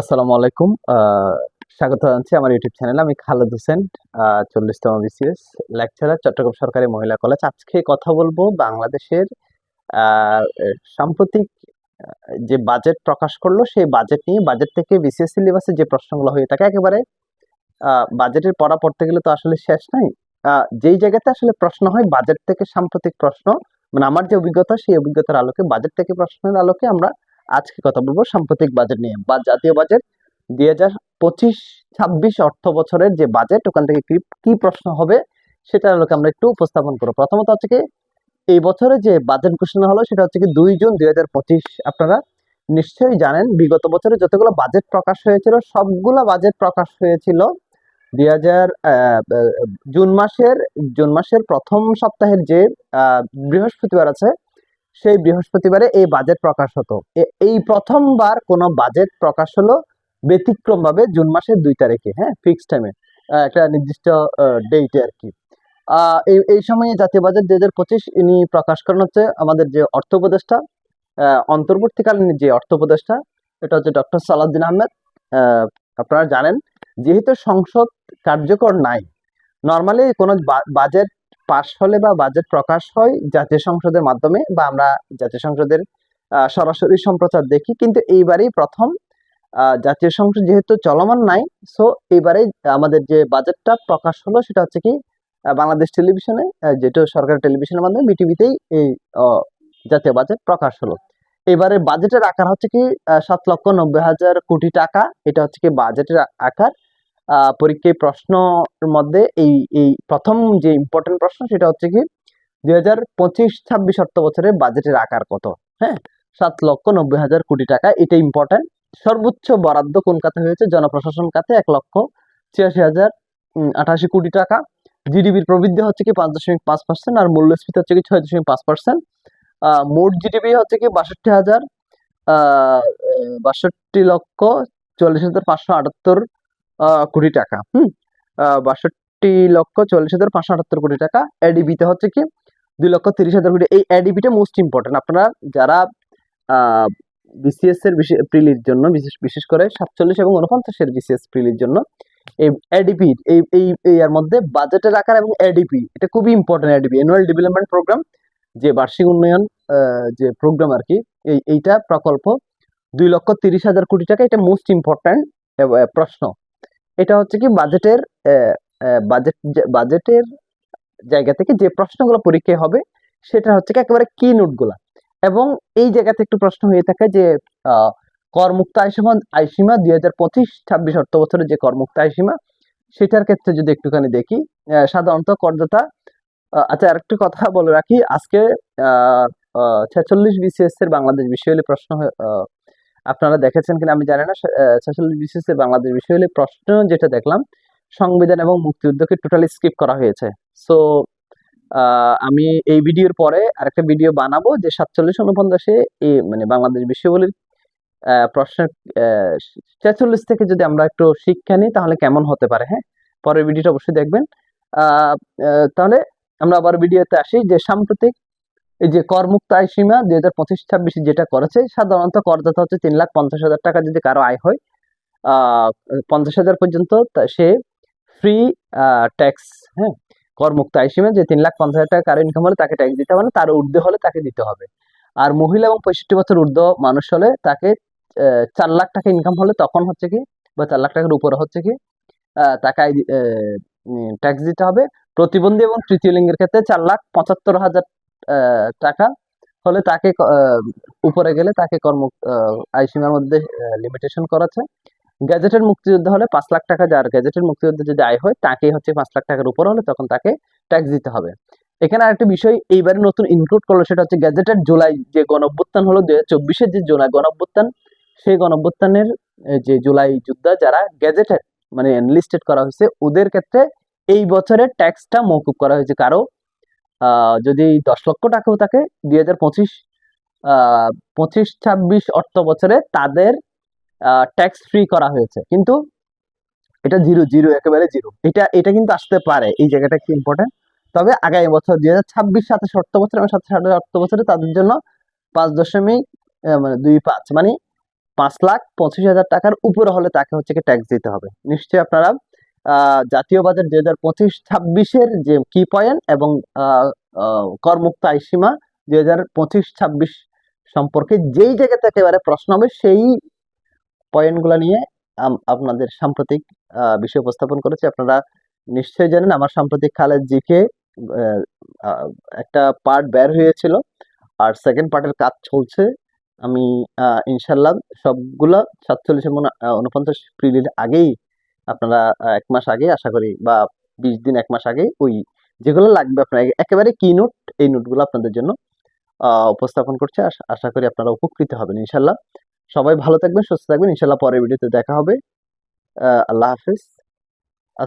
আসসালামু আলাইকুম। স্বাগত জানাচ্ছি আমার ইউটিউব চ্যানেলে আমি খালেদ হোসেন চল্লিশতম বিসিএস লেকচারার চট্টগ্রাম সরকারি মহিলা কলেজ আজকে কথা বলব বাংলাদেশের সাম্প্রতিক যে বাজেট প্রকাশ করল, সেই বাজেট নিয়ে। বাজেট থেকে বিসিএস সিলেবাসে যে প্রশ্নগুলো হয়ে থাকে, একেবারে বাজেটের পড়া পড়তে গেলে তো আসলে শেষ নাই। যেই জায়গাতে আসলে প্রশ্ন হয় বাজেট থেকে সাম্প্রতিক প্রশ্ন মানে আমার যে অভিজ্ঞতা, সেই অভিজ্ঞতার আলোকে বাজেট থেকে প্রশ্নের আলোকে আমরা আজকে কথা বলব সাম্প্রতিক বাজেট নিয়ে। বা জাতীয় বাজেট দুই হাজার পঁচিশ, ছাব্বিশ অর্থ বছরের যে বাজেট ওখান থেকে কি প্রশ্ন হবে সেটার আলোকে আমরা একটু উপস্থাপন করব। প্রথমত হচ্ছে কি, এই বছরে যে বাজেট ঘোষণা হলো, সেটা হচ্ছে কি দুই জুন দুই হাজার পঁচিশ। আপনারা নিশ্চয়ই জানেন, বিগত বছরে যতগুলো বাজেট প্রকাশ হয়েছিল, সবগুলো বাজেট প্রকাশ হয়েছিল দুই হাজার জুন মাসের জুন মাসের প্রথম সপ্তাহের যে বৃহস্পতিবার আছে সেই বৃহস্পতিবারে এই বাজেট প্রকাশ হতো। এই প্রথমবার কোনো বাজেট প্রকাশ হলো ব্যতিক্রম ভাবে জুন মাসের দুই তারিখে হ্যাঁ ফিক্স টাইমে একটা নির্দিষ্ট ডেটে আর কি। এই সময়ে জাতীয় বাজেট দুই হাজার পঁচিশ ইনি প্রকাশ করেন হচ্ছে আমাদের যে অর্থ উপদেষ্টা অন্তর্বর্তীকালীন যে অর্থ উপদেষ্টা, এটা হচ্ছে ডক্টর সালাউদ্দিন আহমেদ। আপনারা জানেন, যেহেতু সংসদ কার্যকর নাই নর্মালি কোনো বাজেট পাশ হলে বা বাজেট প্রকাশ হয় জাতীয় সংসদের মাধ্যমে বা আমরা জাতীয় সংসদের সরাসরি সম্প্রচার দেখি। কিন্তু এইবারেই প্রথম জাতীয় সংসদ যেহেতু চলমান নাই সো এইবারে আমাদের যে বাজেটটা প্রকাশ হলো সেটা হচ্ছে কি বাংলাদেশ টেলিভিশনে যেটা সরকারি টেলিভিশনের মাধ্যমে বিটিভিতেই এই জাতীয় বাজেট প্রকাশ হলো। এবারে বাজেটের আকার হচ্ছে কি সাত লক্ষ নব্বই হাজার কোটি টাকা। এটা হচ্ছে কি বাজেটের আকার। পরীক্ষায় প্রশ্নের মধ্যে এই এই প্রথম যে ইম্পর্টেন্ট প্রশ্ন সেটা হচ্ছে কি, দুই হাজার পঁচিশ ছাব্বিশ অর্থ বছরের বাজেটের আকার কত? হ্যাঁ সাত লক্ষ নব্বই হাজার কোটি টাকা এটা ইম্পর্টেন্ট সর্বোচ্চ বরাদ্দ কোন খাতে হয়েছে? জনপ্রশাসন খাতে এক লক্ষ ছিয়াশি হাজার আঠাশি কোটি টাকা। জিডিপির প্রবৃদ্ধি হচ্ছে কি পাঁচ দশমিক পাঁচ পার্সেন্ট আর মূল্যস্ফীতি হচ্ছে কি ছয় দশমিক পাঁচ পার্সেন্ট মোট জিডিপি হচ্ছে কি বাষট্টি হাজার বাষট্টি লক্ষ চল্লিশ হাজার পাঁচশো আটাত্তর কোটি টাকা, হুম? বাষট্টি লক্ষ চল্লিশ হাজার পাঁচশো আটাত্তর কোটি টাকা। এডিবিতে হচ্ছে কি, দুই লক্ষ তিরিশ হাজার কোটি এই এডিবিটা মোস্ট ইম্পর্টেন্ট আপনারা যারা বিসিএস এর প্রিলির জন্য, বিশেষ বিশেষ করে সাতচল্লিশ এবং উনপঞ্চাশের বিসিএস প্রিলির জন্য, এই এডিপি এই এই এর মধ্যে বাজেটের আকার এবং এডিপি এটা খুবই important ADP annual development programme যে বার্ষিক উন্নয়ন যে প্রোগ্রাম আর কি, এই, এইটা প্রকল্প, দুই লক্ষ তিরিশ হাজার কোটি টাকা, এটা মোস্ট ইম্পর্টেন্ট প্রশ্ন। এটা হচ্ছে কি বাজেটের বাজেট বাজেটের জায়গা থেকে যে প্রশ্নগুলো পরীক্ষায় হবে, সেটা হচ্ছে কি একেবারে কি নোটগুলা এবং এই জায়গাতে একটু প্রশ্ন হয়ে থাকে যে করমুক্ত আয়সীমা আয়সীমা দুই হাজার পঁচিশ, ছাব্বিশ অর্থ বছরের যে করমুক্ত আয়সীমা সেটার ক্ষেত্রে যদি একটুখানি দেখি সাধারণত করদাতা আচ্ছা আরেকটি কথা বলে রাখি, আজকে আহ ছেচল্লিশ বিসিএস এর বাংলাদেশ বিষয়াবলী প্রশ্ন আপনারা দেখেছেন কিনা আমি জানি না বিসিএস এর বাংলাদেশ বিষয়াবলী প্রশ্ন যেটা দেখলাম সংবিধান এবং মুক্তিযুদ্ধকে টোটালি স্কিপ করা হয়েছে। সো আমি এই ভিডিওর পরে আরেকটা ভিডিও বানাবো যে সাতচল্লিশ উনপঞ্চাশে এই মানে বাংলাদেশ বিষয়াবলীর আহ, প্রশ্নের ছেচল্লিশ থেকে যদি আমরা একটু শিক্ষা নিই তাহলে কেমন হতে পারে হ্যাঁ? পরের ভিডিওটা অবশ্যই দেখবেন। তাহলে আমরা আবার ভিডিওতে আসি যে সাম্প্রতিক এই যে করমুক্ত আয় সীমা দুই হাজার পঁচিশ ছাব্বিশে যেটা করেছে, সাধারণত করদাতা হচ্ছে তিন লাখ পঞ্চাশ হাজার টাকা যদি কারও আয় হয় পঞ্চাশ হাজার পর্যন্ত সে ফ্রি ট্যাক্স হ্যাঁ করমুক্ত আয় সীমা যে তিন লাখ পঞ্চাশ হাজার টাকা কারও ইনকাম হলে তাকে ট্যাক্স দিতে হবে না, তার ঊর্ধ্বে হলে তাকে দিতে হবে। আর মহিলা এবং পঁয়ষট্টি বছর ঊর্ধ্ব মানুষ হলে তাকে চার লাখ টাকা ইনকাম হলে তখন হচ্ছে কি, বা চার লাখ টাকার উপরে হচ্ছে কি টাকা ট্যাক্স দিতে হবে। প্রতিবন্ধী এবং তৃতীয় লিঙ্গের ক্ষেত্রে চার লাখ পঁচাত্তর হাজার টাকা হলে তাকে উপরে গেলে তাকে কর্ম আহ, আয়সীমার মধ্যে লিমিটেশন করেছে গ্যাজেটের মুক্তিযুদ্ধ হলে পাঁচ লাখ টাকা যার গ্যাজেটের মুক্তিযুদ্ধ যদি আয় হয় তাকেই হচ্ছে পাঁচ লাখ টাকার উপর হলে তখন তাকে ট্যাক্স দিতে হবে। এখানে আরেকটা বিষয় এইবারে নতুন ইনক্লুড করল সেটা হচ্ছে গ্যাজেটের জুলাই যে গণঅভ্যুত্থান হলো দুই হাজার চব্বিশের যে জুলাই গণঅভ্যুত্থান সেই গণঅভ্যুত্থানের যে জুলাই যোদ্ধা যারা গ্যাজেটেড মানে এনলিস্টেড করা হয়েছে ওদের ক্ষেত্রে এই বছরের ট্যাক্সটা মৌকুব করা হয়েছে। কারও যদি দশ লক্ষ টাকাও থাকে, দুই হাজার পঁচিশ পঁচিশ, ছাব্বিশ অর্থ বছরে তাদের ট্যাক্স ফ্রি করা হয়েছে। কিন্তু এটা জিরো জিরো, একেবারে জিরো। এটা এটা কিন্তু আসতে পারে। এই জায়গাটা কি ইম্পর্টেন্ট তবে আগামী বছর দুই হাজার ছাব্বিশ, সাতাশ অর্থ বছর এবং সাতাশ আঠাশ অর্থ বছরে তাদের জন্য পাঁচ দশমিক মানে দুই পাঁচ মানে পাঁচ লাখ পঁচিশ হাজার টাকার উপরে হলে তাকে হচ্ছে কি ট্যাক্স দিতে হবে। নিশ্চয়ই আপনারা জাতীয় বাজার দুই হাজার পঁচিশ ছাব্বিশের যে কি পয়েন্ট এবং করমুক্ত আইসীমা দুই হাজার পঁচিশ ছাব্বিশ সম্পর্কে যেই জায়গা থেকে এবারে প্রশ্ন হবে, সেই পয়েন্টগুলো নিয়ে আপনাদের সাম্প্রতিক বিষয় উপস্থাপন করেছি। আপনারা নিশ্চয়ই জানেন, আমার সাম্প্রতিক খালেদ জিকে একটা পার্ট বের হয়েছিল আর সেকেন্ড পার্টের কাজ চলছে। আমি ইনশাল্লাহ সবগুলা সাতচল্লিশ এবং উনপঞ্চাশ প্রিলির আগেই আপনারা এক মাস আগে আশা করি, বা বিশ দিন, এক মাস আগে ওই যেগুলো লাগবে আপনার, একেবারে কি নোট এই নোটগুলো আপনাদের জন্য উপস্থাপন করছে। আশা- করি আপনারা উপকৃত হবেন ইনশাল্লাহ সবাই ভালো থাকবেন, সুস্থ থাকবেন ইনশাল্লাহ পরের ভিডিওতে দেখা হবে। আল্লাহ হাফিজ। আসসালাম